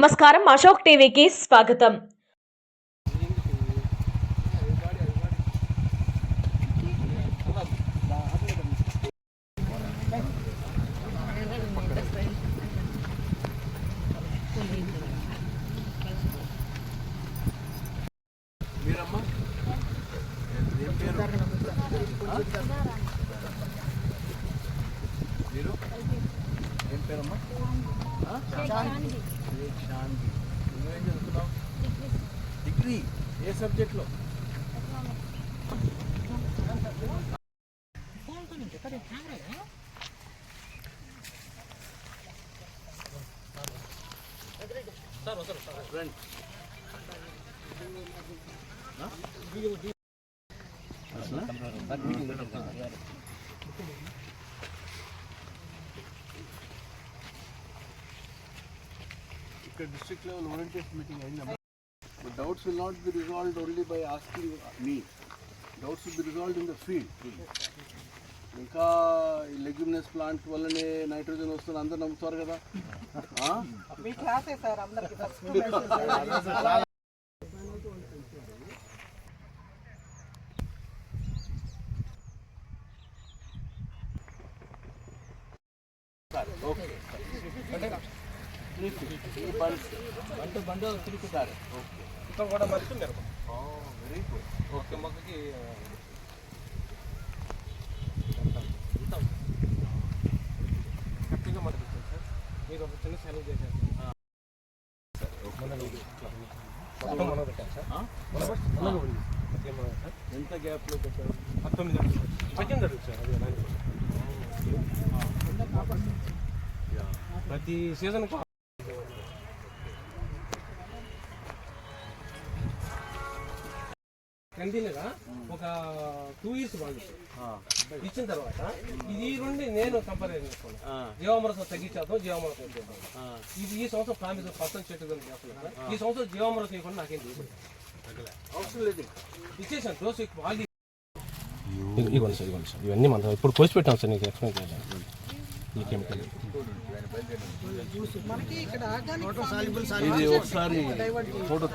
నమస్కారం. అశోక్ టీవీకి స్వాగతం. మీరమ్మా ఏం పేరు మీరు ఏం పేరమ్మా ఏ శాంతి నువ్వేం చదువుతున్నావు డిగ్రీ. ఏ సబ్జెక్ట్లో? ఇక్కడ డిస్ట్రిక్ట్ లెవెల్ వాలంటీర్స్ మీటింగ్ అయిందమ్మా But doubts will not be resolved only by asking me. Doubts will be resolved in the field. ఇంకా ఈ లెగ్యుమినస్ ప్లాంట్ వల్లనే నైట్రోజన్ వస్తుంది అందరు నమ్ముతారు కదా ఆ? మీ క్లాసే సార్ అందరికి ఫస్ట్ ఓకే బండి బండి తిరుగుతారు ఇక్కడ కూడా మర్చున్నారు వెరీ గుడ్ ఒక మొక్కకి కరెక్ట్గా మనకి సార్ మీరు ఒక చిన్న సెలవు చేశారు ఎంత గ్యాప్లో పెట్టారు పంతొమ్మిది అడుగులు సార్ పద్దెనిమిది అడుగులు సార్ అది ప్రతి సీజన్కి కంటిన్యూగా ఒక టూ ఇయర్స్ వాళ్ళు ఇచ్చిన తర్వాత ఇది ఈ రెండు నేను కంపారిజన్ చేసుకున్నాను జీవామరసం తగ్గించేద్దాం జీవామరసం ఇచ్చేద్దాం ఇది ఈ సంవత్సరం ప్రామిస్ పర్సెంట్ చెట్టు చేస్తున్నాను. ఈ సంవత్సరం జీవామరసం ఇవ్వకుండా నాకేం దిగుబడి అవసరం లేదు ఇచ్చేసాను డోసు సార్ ఇవ్వండి సార్. ఇవన్నీ మనం ఇప్పుడు కోసి పెట్టాం సార్ నీకు ఎక్స్ప్లెయిన్ చేయాలి ఇది ఒకసారి ఫోటో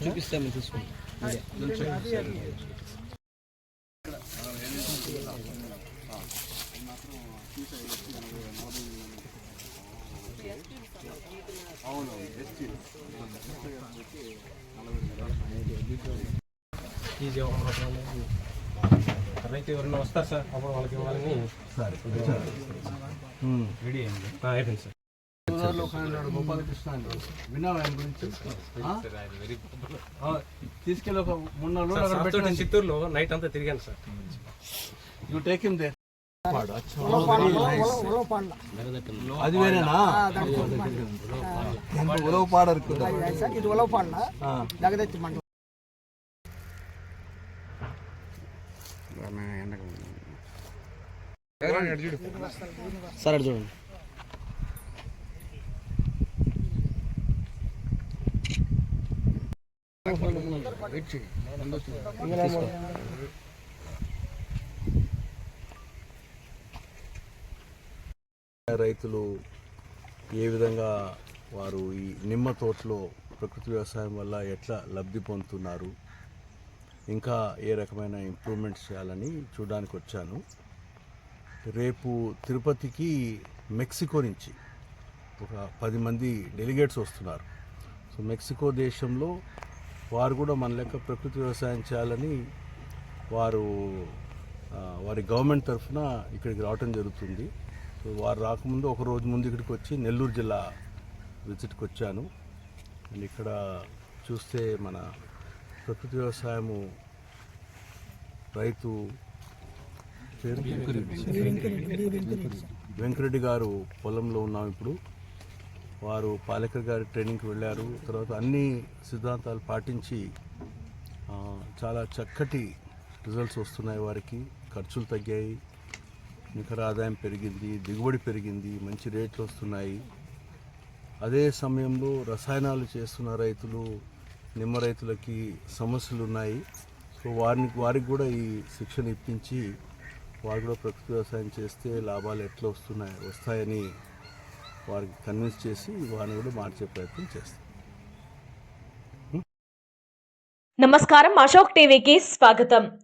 చూపిస్తే మేము తీసుకుంటాం అవును ఎస్టీ ఈ జీవామరసం రైతు ఎవరైనా వస్తారు సార్? అప్పుడు వాళ్ళకి ఇవ్వాలని రెడీ అయింది. అయిపోయింది సార్. గోపాలకృష్ణ అని విన్నావా ఆయన గురించి? తీసుకెళ్ళి ఒక అక్కడ చిత్తూరులో నైట్ అంతా తిరిగాను sir. You take him there అది వేరేనా? ఉలవ పాడరు ఇది ఉలవపాళ్ళ జగదత్తి సార్ అటు చూడండి. రైతులు ఏ విధంగా వారు ఈ నిమ్మ తోటలో ప్రకృతి వ్యవసాయం వల్ల ఎట్లా లబ్ధి పొందుతున్నారు? ఇంకా ఏ రకమైన ఇంప్రూవ్మెంట్స్ చేయాలని చూడడానికి వచ్చాను. రేపు తిరుపతికి మెక్సికో నుంచి ఒక పది మంది డెలిగేట్స్ వస్తున్నారు. సో మెక్సికో దేశంలో వారు కూడా మన లెక్క ప్రకృతి వ్యవసాయం చేయాలని వారు వారి గవర్నమెంట్ తరఫున ఇక్కడికి రావటం జరుగుతుంది. సో వారు రాకముందు ఒక రోజు ముందు ఇక్కడికి వచ్చి నెల్లూరు జిల్లా విజిట్కి వచ్చాను. అండ్ ఇక్కడ చూస్తే మన ప్రకృతి వ్యవసాయము రైతు వెంకరెడ్డి గారు పొలంలో ఉన్నాం ఇప్పుడు. వారు పాలేకర్ గారి ట్రైనింగ్కి వెళ్ళారు. తర్వాత అన్ని సిద్ధాంతాలు పాటించి చాలా చక్కటి రిజల్ట్స్ వస్తున్నాయి వారికి. ఖర్చులు తగ్గాయి. నికర ఆదాయం పెరిగింది. దిగుబడి పెరిగింది. మంచి రేట్లు వస్తున్నాయి. అదే సమయంలో రసాయనాలు చేస్తున్న రైతులు నిమ్మ రైతులకి సమస్యలు ఉన్నాయి సో వారిని వారికి కూడా ఈ శిక్షణ ఇప్పించి వారు కూడా ప్రకృతి వ్యవసాయం చేస్తే లాభాలు ఎట్లా వస్తున్నాయి వస్తాయని వారికి కన్విన్స్ చేసి వారిని కూడా మార్చే ప్రయత్నం చేస్తాం. నమస్కారం. అశోక్ టీవీకి స్వాగతం.